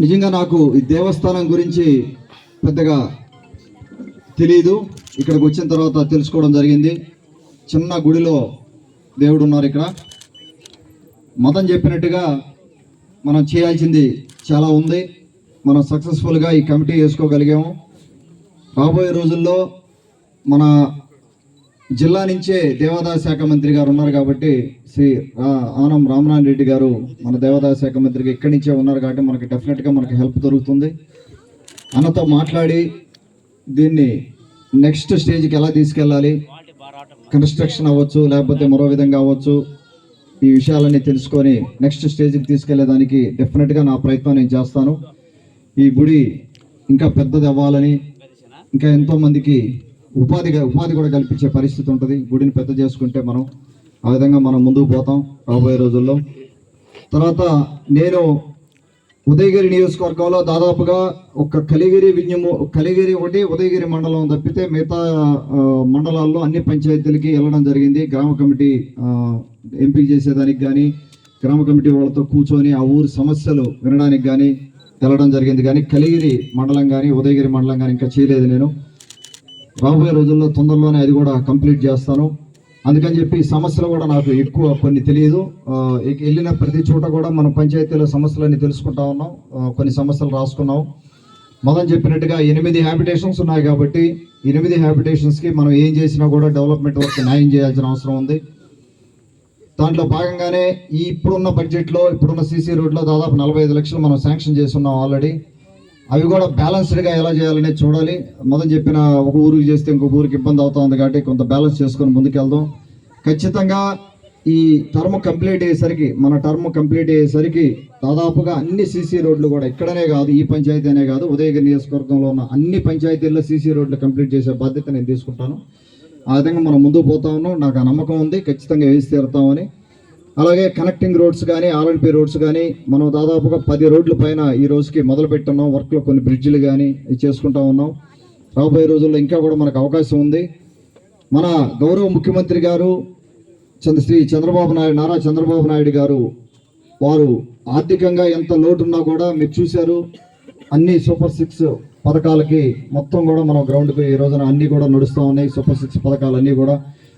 నిజంగా నాకు ఈ దేవస్థానం గురించి పెద్దగా తెలియదు ఇక్కడికి వచ్చిన తర్వాత తెలుసుకోవడం జరిగింది. చిన్న గుడిలో దేవుడు ఉన్నారు ఇక్కడ. మతం చెప్పినట్టుగా మనం చేయాల్సింది చాలా ఉంది. మనం సక్సెస్ఫుల్గా ఈ కమిటీ వేసుకోగలిగాము. రాబోయే రోజుల్లో మన జిల్లా నుంచే దేవాదాయ శాఖ మంత్రి గారు ఉన్నారు కాబట్టి శ్రీ రా- ఆనం రామనారాయణ రెడ్డి గారు మన దేవాదాయ శాఖ మంత్రికి ఇక్కడి నుంచే ఉన్నారు కాబట్టి మనకి డెఫినెట్గా మనకి హెల్ప్ దొరుకుతుంది. అన్నతో మాట్లాడి దీన్ని నెక్స్ట్ స్టేజ్కి ఎలా తీసుకెళ్ళాలి? కన్స్ట్రక్షన్ అవ్వచ్చు లేకపోతే మరో విధంగా అవ్వచ్చు ఈ విషయాలన్నీ తెలుసుకొని నెక్స్ట్ స్టేజ్కి తీసుకెళ్ళేదానికి డెఫినెట్గా నా ప్రయత్నం నేను చేస్తాను. ఈ గుడి ఇంకా పెద్దది అవ్వాలని ఇంకా ఎంతోమందికి ఉపాధిగా ఉపాధి కూడా కల్పించే పరిస్థితి ఉంటుంది. గుడిని పెద్ద చేసుకుంటే మనం ఆ విధంగా మనం ముందుకు పోతాం రాబోయే రోజుల్లో. తర్వాత నేను ఉదయగిరి నియోజకవర్గంలో దాదాపుగా ఒక కలిగిరి విన్యము కలిగిరి ఒకటి ఉదయగిరి మండలం తప్పితే మిగతా మండలాల్లో అన్ని పంచాయతీలకి వెళ్ళడం జరిగింది. గ్రామ కమిటీ ఎంపిక చేసేదానికి కానీ గ్రామ కమిటీ వాళ్ళతో కూర్చొని ఆ ఊరి సమస్యలు వినడానికి కానీ వెళ్ళడం జరిగింది. కానీ కలిగిరి మండలం కానీ ఉదయగిరి మండలం కానీ ఇంకా చేయలేదు నేను. రాబోయే రోజుల్లో తొందరలోనే అది కూడా కంప్లీట్ చేస్తాను. అందుకని చెప్పి సమస్యలు కూడా నాకు ఎక్కువ కొన్ని తెలియదు. ఇక వెళ్ళిన ప్రతి చోట కూడా మనం పంచాయతీలో సమస్యలన్నీ తెలుసుకుంటా ఉన్నాం. కొన్ని సమస్యలు రాసుకున్నాం. మొదలు చెప్పినట్టుగా ఎనిమిది హ్యాబిటేషన్స్ ఉన్నాయి కాబట్టి ఎనిమిది హ్యాబిటేషన్స్కి మనం ఏం చేసినా కూడా డెవలప్మెంట్ వర్క్ న్యాయం చేయాల్సిన అవసరం ఉంది. దాంట్లో భాగంగానే ఈ ఇప్పుడున్న బడ్జెట్లో ఇప్పుడున్న సీసీ రోడ్లో దాదాపు నలభై ఐదు లక్షలు మనం శాంక్షన్ చేస్తున్నాం ఆల్రెడీ అవి కూడా బ్యాలెన్స్డ్గా ఎలా చేయాలనేది చూడాలి. మొదలు చెప్పిన ఒక ఊరికి చేస్తే ఇంకొక ఊరికి ఇబ్బంది అవుతుంది కాబట్టి కొంత బ్యాలెన్స్ చేసుకొని ముందుకెళ్దాం. ఖచ్చితంగా ఈ టర్మ్ కంప్లీట్ అయ్యేసరికి మన టర్మ్ కంప్లీట్ అయ్యేసరికి దాదాపుగా అన్ని సీసీ రోడ్లు కూడా ఇక్కడనే కాదు ఈ పంచాయతీ అనే కాదు ఉదయగిరి నియోజకవర్గంలో ఉన్న అన్ని పంచాయతీల్లో సీసీ రోడ్లు కంప్లీట్ చేసే బాధ్యత నేను తీసుకుంటాను. ఆ విధంగా మనం ముందుకు పోతా ఉన్నాం. నాకు ఆ నమ్మకం ఉంది. ఖచ్చితంగా వేసి తీరుతామని అలాగే కనెక్టింగ్ రోడ్స్ కానీ ఆర్ఎన్పి రోడ్స్ కానీ మనం దాదాపుగా పది రోడ్ల పైన ఈ రోజుకి మొదలు పెట్టున్నాం వర్క్లో కొన్ని బ్రిడ్జిలు కానీ చేసుకుంటా ఉన్నాం. రాబోయే రోజుల్లో ఇంకా కూడా మనకు అవకాశం ఉంది. మన గౌరవ ముఖ్యమంత్రి గారు చంద్ర శ్రీ చంద్రబాబు నాయుడు నారా చంద్రబాబు నాయుడు గారు వారు ఆర్థికంగా ఎంత లోటు ఉన్నా కూడా మీరు చూశారు. అన్ని సూపర్ సిక్స్ పథకాలకి మొత్తం కూడా మనం గ్రౌండ్కి ఈ రోజున అన్నీ కూడా నడుస్తూ ఉన్నాయి. సూపర్ సిక్స్ పథకాలు అన్నీ కూడా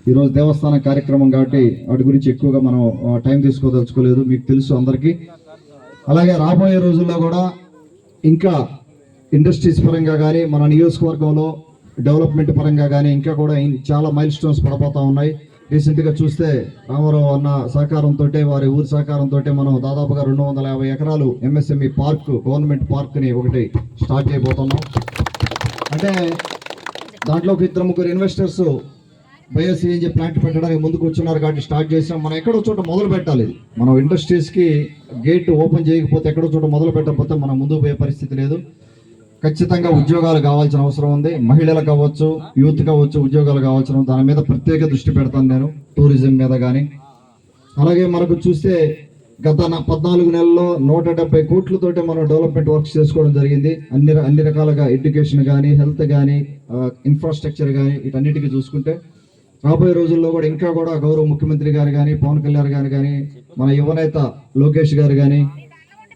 ఈరోజు దేవస్థాన కార్యక్రమం కాబట్టి వాటి గురించి ఎక్కువగా మనం టైం తీసుకోదలుచుకోలేదు. మీకు తెలుసు అందరికీ. అలాగే రాబోయే రోజుల్లో కూడా ఇంకా ఇండస్ట్రీస్ పరంగా కానీ మన నియోజకవర్గంలో డెవలప్మెంట్ పరంగా కానీ ఇంకా కూడా చాలా మైల్ స్టోన్స్ పడిపోతూ ఉన్నాయి. రీసెంట్గా చూస్తే రామారావు అన్న సహకారంతో వారి ఊరి సహకారంతో మనం దాదాపుగా రెండు వందల యాభై ఎకరాలు ఎంఎస్ఎంఈ పార్క్ గవర్నమెంట్ పార్క్ని ఒకటి స్టార్ట్ చేయబోతున్నాం. అంటే దాంట్లో ఇద్దరు ముగ్గురు ఇన్వెస్టర్స్ బయోసీఎన్జీ ప్లాంట్ పెట్టడానికి ముందుకు వచ్చున్నారు కాబట్టి స్టార్ట్ చేసాం. మనం ఎక్కడో చోట మొదలు పెట్టాలి మనం ఇండస్ట్రీస్కి గేట్ ఓపెన్ చేయకపోతే ఎక్కడో చోట మొదలు పెట్టకపోతే మనం ముందుకు పోయే పరిస్థితి లేదు. ఖచ్చితంగా ఉద్యోగాలు కావాల్సిన అవసరం ఉంది. మహిళలు కావచ్చు యూత్ కావచ్చు ఉద్యోగాలు కావాల్సిన దాని మీద ప్రత్యేక దృష్టి పెడతాను నేను టూరిజం మీద కానీ అలాగే మనకు చూస్తే గత నా- పద్నాలుగు నెలల్లో నూట డెబ్బై కోట్లతోటి మనం డెవలప్మెంట్ వర్క్స్ చేసుకోవడం జరిగింది. అన్ని అన్ని రకాలుగా ఎడ్యుకేషన్ కానీ హెల్త్ కానీ ఇన్ఫ్రాస్ట్రక్చర్ కానీ వీటన్నిటికీ చూసుకుంటే రాబోయే రోజుల్లో కూడా ఇంకా కూడా గౌరవ ముఖ్యమంత్రి గారు కానీ పవన్ కళ్యాణ్ గారు కానీ మన యువనేత లోకేష్ గారు కానీ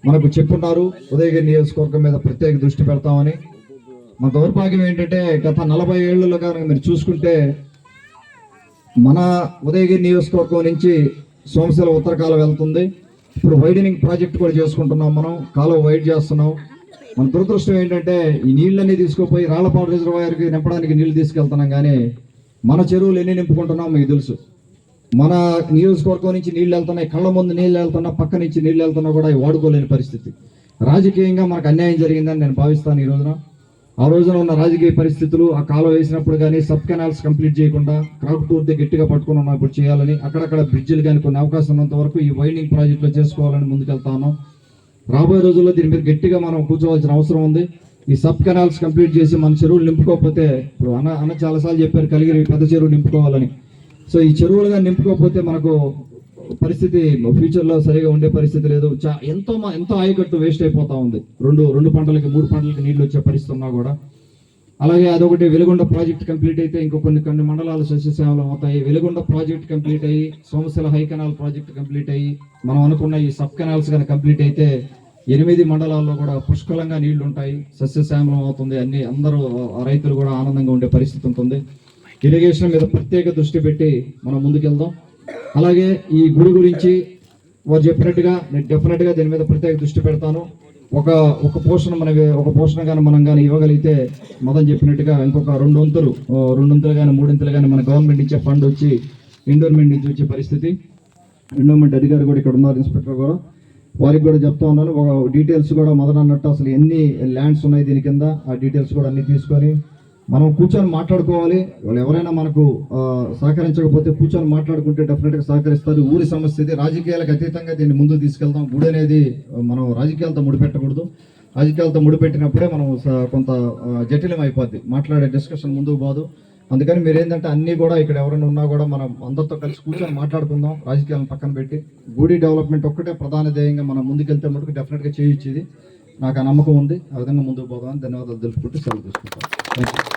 మనకు చెప్పున్నారు. ఉదయగిరి నియోజకవర్గం మీద ప్రత్యేక దృష్టి పెడతామని. మన దౌర్భాగ్యం ఏంటంటే గత నలభై ఏళ్ళలో కనుక మీరు చూసుకుంటే మన ఉదయగిరి నియోజకవర్గం నుంచి సోమశిల ఉత్తరకాల వెళ్తుంది. ఇప్పుడు వైడనింగ్ ప్రాజెక్ట్ కూడా చేసుకుంటున్నాం మనం. కాలువ వైడ్ చేస్తున్నాం. మన దురదృష్టం ఏంటంటే ఈ నీళ్ళన్నీ తీసుకుపోయి రాళ్ళపాడు రిజర్వాయర్కి నింపడానికి నీళ్ళు తీసుకెళ్తున్నాం కానీ మన చెరువులు ఎన్ని నింపుకుంటున్నాం మీకు తెలుసు. మన నియోజకవర్గం నుంచి నీళ్ళు వెళ్తున్నాయి కళ్ళ ముందు నీళ్ళు వెళ్తున్నా పక్క నుంచి నీళ్ళు వెళ్తున్నా కూడా వాడుకోలేని పరిస్థితి. రాజకీయంగా మనకు అన్యాయం జరిగిందని నేను భావిస్తాను ఈ రోజున. ఆ రోజున ఉన్న రాజకీయ పరిస్థితులు ఆ కాలం వేసినప్పుడు కానీ సబ్ కెనాల్స్ కంప్లీట్ చేయకుండా క్రాకుటూర్ది గట్టిగా పట్టుకుని ఉన్నప్పుడు చేయాలని అక్కడక్కడ బ్రిడ్జిలు కానీ కొన్ని అవకాశం ఉన్నంత వరకు ఈ వైండింగ్ ప్రాజెక్టులో చేసుకోవాలని ముందుకెళ్తా ఉన్నాం. రాబోయే రోజుల్లో దీని మీద గట్టిగా మనం కూర్చోవాల్సిన అవసరం ఉంది. ఈ సబ్ కెనాల్స్ కంప్లీట్ చేసి మన చెరువులు నింపుకోకపోతే ఇప్పుడు అన్న అన్న చాలాసార్లు చెప్పారు కలిగిరి పెద్ద చెరువు నింపుకోవాలని. సో ఈ చెరువులుగా నింపుకోకపోతే మనకు పరిస్థితి ఫ్యూచర్లో సరిగా ఉండే పరిస్థితి లేదు. చా- ఎంతో మా- ఎంతో ఆయకట్టు వేస్ట్ అయిపోతా ఉంది. రెండు రెండు పంటలకి మూడు పంటలకి నీళ్ళు వచ్చే పరిస్థితి ఉన్నా కూడా. అలాగే అదొకటి వెలుగొండ ప్రాజెక్ట్ కంప్లీట్ అయితే ఇంకో కొన్ని కొన్ని మండలాలు సస్యశ్యామలం అవుతాయి. వెలుగొండ ప్రాజెక్ట్ కంప్లీట్ అయ్యి Somasila high canal project complete అయ్యి మనం అనుకున్న ఈ సబ్ కెనాల్స్ కానీ కంప్లీట్ అయితే ఎనిమిది మండలాల్లో కూడా పుష్కలంగా నీళ్ళు ఉంటాయి సస్యశ్యామలం అవుతుంది అన్ని అందరూ ఆ రైతులు కూడా ఆనందంగా ఉండే పరిస్థితి ఉంటుంది. ఇరిగేషన్ మీద ప్రత్యేక దృష్టి పెట్టి మనం ముందుకెళ్దాం. అలాగే ఈ గుడి గురించి వారు చెప్పినట్టుగా నేను డెఫినెట్గా దీని మీద ప్రత్యేక దృష్టి పెడతాను. ఒక ఒక పోషణ మన ఒక పోషణ కానీ మనం కానీ ఇవ్వగలిగితే మదన్ చెప్పినట్టుగా ఇంకొక రెండు వంతులు రెండు వంతులు కానీ మూడింతలు కానీ మన గవర్నమెంట్ ఇచ్చే ఫండ్ వచ్చి ఎండోర్మెంట్ నుంచి వచ్చే పరిస్థితి. ఎండోర్మెంట్ అధికారి కూడా ఇక్కడ ఉన్నారు ఇన్స్పెక్టర్ కూడా వారికి కూడా చెప్తా ఉన్నాను. ఒక డీటెయిల్స్ కూడా మొదట అన్నట్టు అసలు ఎన్ని ల్యాండ్స్ ఉన్నాయి దీని కింద ఆ డీటెయిల్స్ కూడా అన్ని తీసుకొని మనం కూర్చొని మాట్లాడుకోవాలి. వాళ్ళు ఎవరైనా మనకు సహకరించకపోతే కూర్చొని మాట్లాడుకుంటే డెఫినెట్గా సహకరిస్తారు. ఊరి సమస్య ఇది. రాజకీయాలకు అతీతంగా దీన్ని ముందుకు తీసుకెళ్దాం. గుడి అనేది మనం రాజకీయాలతో ముడిపెట్టకూడదు. రాజకీయాలతో ముడిపెట్టినప్పుడే మనం స- కొంత జటిలం అయిపోద్ది మాట్లాడే డిస్కషన్ ముందుకు పోదు. అందుకని మీరు ఏంటంటే అన్నీ కూడా ఇక్కడ ఎవరైనా ఉన్నా కూడా మనం అందరితో కలిసి కూర్చొని మాట్లాడుకుందాం. రాజకీయాలను పక్కన పెట్టి గుడి డెవలప్మెంట్ ఒక్కటే ప్రధాన ధ్యేయంగా మనం ముందుకెళ్తే మటుకు డెఫినెట్గా చేయొచ్చేది నాకు ఆ నమ్మకం ఉంది. ఆ విధంగా ముందుకు పోదామని ధన్యవాదాలు తెలుసుకుంటూ సెలవు తీసుకుంటాం థ్యాంక్ యూ